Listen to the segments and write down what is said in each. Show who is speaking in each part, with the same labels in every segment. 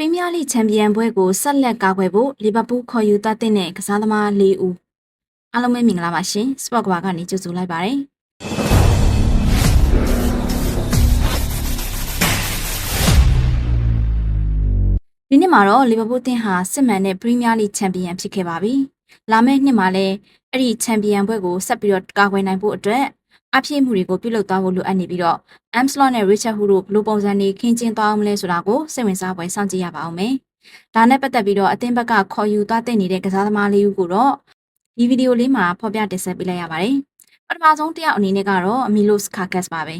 Speaker 1: ရီးမီးယားလိချန်ပီယံပွဲကိုဆက်လက်ကာကွယ်ဖို့လီဗာပူးခေါ်ယူတတ်တဲ့ကစားသမား၄ဦးအားလုံးပဲမင်္ဂလာပါရှင်စပေါ့ကဘာကနေကြိုဆိုလိုက်ပါတယ်ဒီနှစ်မှာတော့လီဗာပူးတင်းဟာစစ်မှန်တဲ့ပရီးမီးယားလိချန်ပီယံဖြစ်ခဲ့ပါပြီလာမယ့်နှစ်မှာလည်းအဲ့ဒီချန်ပီယံပွဲကိုဆက်ပြီးတော့ကာကွယ်နိုင်ဖို့အတွက် အပြည့်မှုတွေကိုပြုလုပ်သွားဖို့လိုအပ်နေပြီးတော့ Amslot နဲ့ Richard Hu တို့ဘယ်လိုပုံစံတွေခင်းကျင်းသွားအောင်မလဲဆိုတာကိုစိတ်ဝင်စားပွဲစောင့်ကြည့်ရပါအောင်မယ်။ဒါနဲ့ပတ်သက်ပြီးတော့အသင်းဘက်ကခေါ်ယူသွားတဲ့နေတဲ့ကစားသမားလေးဦးကိုတော့ဒီဗီဒီယိုလေးမှာဖော်ပြတင်ဆက်ပေးလိုက်ရပါတယ်။ပထမဆုံးတစ်ယောက်အနေနဲ့ကတော့အမီလိုစကာကတ်ပါပဲ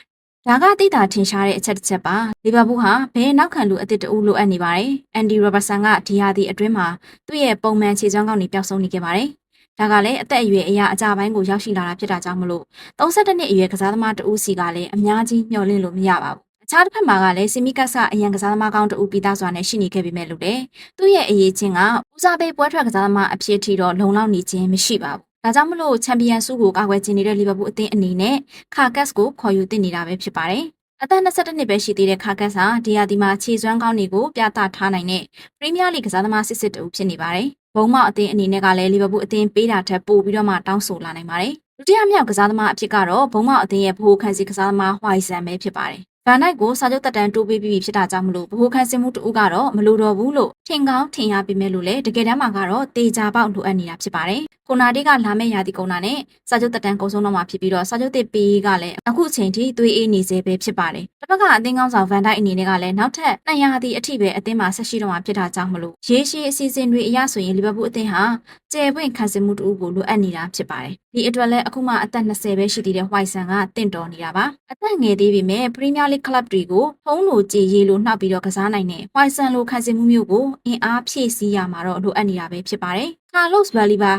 Speaker 1: ။ဒါကတိတာထင်ရှားတဲ့အချက်တစ်ချက်ပါ။လီဗာပူးဟာဘယ်နောက်ခံလူအသစ်တဦးလိုအပ်နေပါတယ်။အန်ဒီရောဘတ်ဆန်ကဒီဟာဒီအတွင်းမှာသူ့ရဲ့ပုံမှန်ခြေစွမ်းကောင်းတွေပျောက်ဆုံးနေခဲ့ပါတယ်။ ဒါကလည်းအသက်အရွယ်အရာအကြပိုင်းကိုရောက်ရှိလာတာဖြစ်တာကြောင့်မလို့32နှစ်အရွယ်ကစားသမားတဦးစီကလည်းအများကြီးမျှော်လင့်လို့မရပါဘူး။အခြားတစ်ဖက်မှာကလည်းစီမီကတ်ဆအရန်ကစားသမားကောင်းတဦးပြီးသားစွာနဲ့ရှိနေခဲ့ပေမဲ့လို့လေသူ့ရဲ့အရေးချင်းကဦးစားပေးပွဲထွက်ကစားသမားအဖြစ်ထိတော့လုံလောက်နေခြင်းမရှိပါဘူး။ဒါကြောင့်မလို့ချန်ပီယံဆုကိုကာကွယ်ချင်နေတဲ့လီဗာပူးအသင်းအနေနဲ့ခါကတ်စ်ကိုခေါ်ယူတင်နေတာပဲဖြစ်ပါတယ်။ အသက်22နှစ်ပဲရှိသေးတဲ့ခါကတ်စ်ဟာဒီယာဒီမှာခြေစွမ်းကောင်းတွေကိုပြသထားနိုင်တဲ့ပရီးမီးယားလိကစားသမားစစ်စစ်တူဖြစ်နေပါတယ်။ဘုံမောက်အသင်းအနေနဲ့ကလည်းလီဗာပူးအသင်းပေးတာထက်ပိုပြီးတော့မှတောင်းဆိုလာနိုင်ပါတယ်။ဒုတိယမြောက်ကစားသမားအဖြစ်ကတော့ဘုံမောက်အသင်းရဲ့ဗဟိုခံစီကစားသမားဟွိုင်ဆန်ပဲဖြစ်ပါတယ်။ဗန်နိုင်ကိုစာချုပ်တက်တန်းတိုးပေးပြီးဖြစ်တာကြောင့်မလို့ဗဟိုခံစစ်မှုတူကတော့မလိုတော့ဘူးလို့ထင်ကောင်းထင်ရပေမဲ့လို့လေတကယ်တမ်းမှာကတော့တေချာပေါက်လိုအပ်နေတာဖြစ်ပါတယ်။ကိုနာတေးကလာမယ့်ရာသီကုန်တာနဲ့စာချုပ်တက်တန်းကုန်ဆုံးတော့မှာဖြစ်ပြီးတော့စာချုပ်တစ်ပေးကလည်းအခုချိန်ထိသွေးအေးနေစေပဲဖြစ်ပါတယ်။တစ်ဖက်ကအသင်းကောင်းဆောင်ဗန်တိုင်းအနေနဲ့ကလည်းနောက်ထပ်နှစ်ရာသီအထိပဲအသင်းမှာဆက်ရှိတော့မှာဖြစ်တာကြောင့်မလို့ရေရှည်အစီအစဉ်တွေအရဆိုရင်လီဗာပူးအသင်းဟာကျယ်ပွင့်ခံစစ်မှုတူကိုလိုအပ်နေတာဖြစ်ပါတယ်။ဒီအတွက်လည်းအခုမှအသက်20ပဲရှိသေးတဲ့ဟွိုင်ဆန်ကတင့်တော်နေတာပါ။အသက်ငယ်သေးပေမဲ့ပရီးမီးယားလိကလပ်တွေကိုဖုံးလိုကြည်ရည်လိုနှောက်ပြီးတော့ကစားနိုင်တဲ့ဟွိုင်ဆန်လိုခံစစ်မှုမျိုးကိုအင်အားဖြည့်ဆည်းရမှာတော့လိုအပ်နေတာပဲဖြစ်ပါတယ်။ကာလော့စ်ဗာလီဘာ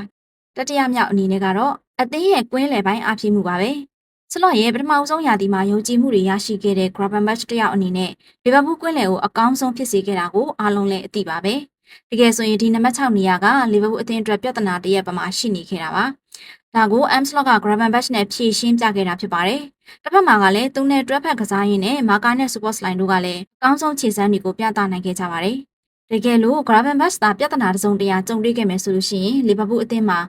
Speaker 1: တတိယမြောက်အနေနဲ့ကတော့အသင်းရဲ့ကွင်းလယ်ပိုင်းအားဖြည့်မှုပါပဲ။ဆလော့ရဲ့ပထမဆုံးရာသီမှာယုံကြည်မှုတွေရရှိခဲ့တဲ့ Gravenberch တယောက်အနေနဲ့လီဗာပူးကွင်းလယ်ကိုအကောင်းဆုံးဖြစ်စေခဲ့တာကိုအားလုံးလည်းအသိပါပဲ။တကယ်ဆိုရင်ဒီနံပါတ်6နေရာကလီဗာပူးအသင်းအတွက်ပြဿနာတစ်ရပ်ပမာရှိနေခဲ့တာပါ။ဒါကို Amslot က Gravenberch နဲ့ဖြည့်ရှင်းပြခဲ့တာဖြစ်ပါတယ်။တစ်ဖက်မှာကလည်းသူနဲ့တွဲဖက်ကစားရင်းနဲ့မာကာနဲ့ Sports Line တို့ကလည်းအကောင်းဆုံးခြေစမ်းတွေကိုပြသနိုင်ခဲ့ကြပါတယ်။တကယ်လို့ Gravenberch သာပြဿနာတစ်စုံတရာကြုံတွေ့ခဲ့မယ်ဆိုလို့ရှိရင်လီဗာပူးအသင်းမှာ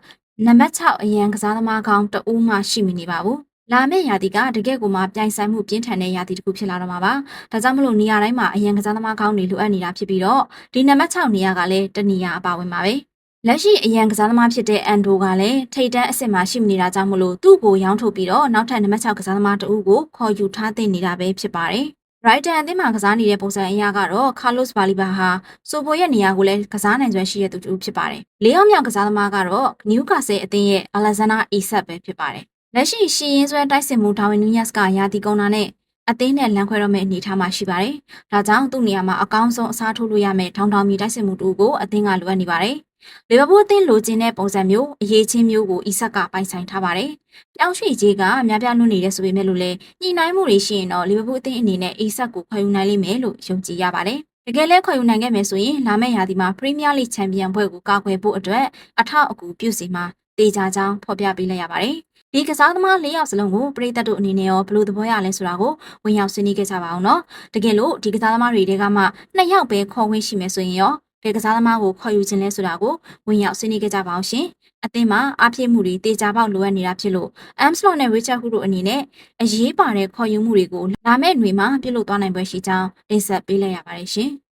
Speaker 1: နံပါတ်6အရန်ကစားသမားကောင်းတဦးမှရှိမနေပါဘူး။လာမယ့်ရာသီကတကယ့်ကိုမှပြိုင်ဆိုင်မှုပြင်းထန်တဲ့ရာသီတစ်ခုဖြစ်လာတော့မှာပါ။ဒါကြောင့်မလို့နေရာတိုင်းမှာအရန်ကစားသမားကောင်းတွေလိုအပ်နေတာဖြစ်ပြီးတော့ဒီနံပါတ်6နေရာကလည်းတနေရာအပါဝင်ပါပဲ။လက်ရှိအရန်ကစားသမားဖြစ်တဲ့အန်ဒိုကလည်းထိတ်တန်းအစ်စ်မှာရှိမနေတာကြောင့်မလို့သူ့ကိုရောင်းထုတ်ပြီးတော့နောက်ထပ်နံပါတ်6ကစားသမားတဦးကိုခေါ်ယူထားသိနေတာပဲဖြစ်ပါတယ်။ Brighton အသင်းမှာကစားနေတဲ့ပုံစံအရာကတော့ Carlos Baleba ဟာဆိုပိုရဲ့နေရာကိုလည်းကစားနိုင်စွမ်းရှိတဲ့သူတူဖြစ်ပါတယ်။လေးအောင်မြောက်ကစားသမားကတော့ Newcastle အသင်းရဲ့ Alexander Isak ပဲဖြစ်ပါတယ်။လက်ရှိရှီရင်ဆွဲတိုက်စစ်မှု Darwin Nunez ကရာသီကုန်တာနဲ့အသင်းနဲ့လမ်းခွဲတော့မယ့်အနေအထားမှာရှိပါတယ်။ဒါကြောင့်သူ့နေရာမှာအကောင်းဆုံးအစားထိုးလို့ရမယ့်ထောင်ထောင်မီတိုက်စစ်မှုတူကိုအသင်းကလိုအပ်နေပါတယ်။ လီဗာပူးအသင်းလိုချင်တဲ့ပုံစံမျိုးအရေးချင်းမျိုးကိုအီဆက်ကပိုင်ဆိုင်ထားပါတယ်။ပြောင်းရွှေ့ကြီးကအများပြားလွတ်နေတဲ့ဆိုပေမဲ့လို့လည်းညှိနှိုင်းမှုတွေရှိရင်တော့လီဗာပူးအသင်းအနေနဲ့အီဆက်ကိုခွဲယူနိုင်လိမ့်မယ်လို့ယုံကြည်ရပါတယ်။တကယ်လဲခွဲယူနိုင်ခဲ့မယ်ဆိုရင်လာမယ့်ရာသီမှာပရီးမီးယားလိချန်ပီယံဘွဲ့ကိုကာကွယ်ဖို့အတွက်အထောက်အကူပြုစီမှာတေချာကြောင်းဖော်ပြပေးလိုက်ရပါတယ်။ဒီကစားသမား၄ယောက်စလုံးကိုပရိသတ်တို့အနေနဲ့ရောဘယ်လိုသဘောရလဲဆိုတာကိုဝင်ရောက်ဆွေးနွေးခဲ့ကြပါအောင်နော်။တကယ်လို့ဒီကစားသမားတွေတဲကမှနှစ်ယောက်ပဲခေါ်ဝင်ရှိမယ်ဆိုရင်ရော ဘယ်ကစားသမားကိုခေါ်ယူခြင်းလဲဆိုတာကိုဝင်ရောက်ဆွေးနွေးခဲ့ကြပါအောင်ရှင်။အသင်းမှာအပြည့်မှုတွေတေချာပေါက်လိုအပ်နေတာဖြစ်လို့ Amslot နဲ့ Richard Hu တို့အနေနဲ့အရေးပါတဲ့ခေါ်ယူမှုတွေကိုလာမယ့်ຫນွေမှာပြုလုပ်သွားနိုင်ပွဲရှိကြောင်းတင်ဆက်ပေးလိုက်ရပါတယ်ရှင်။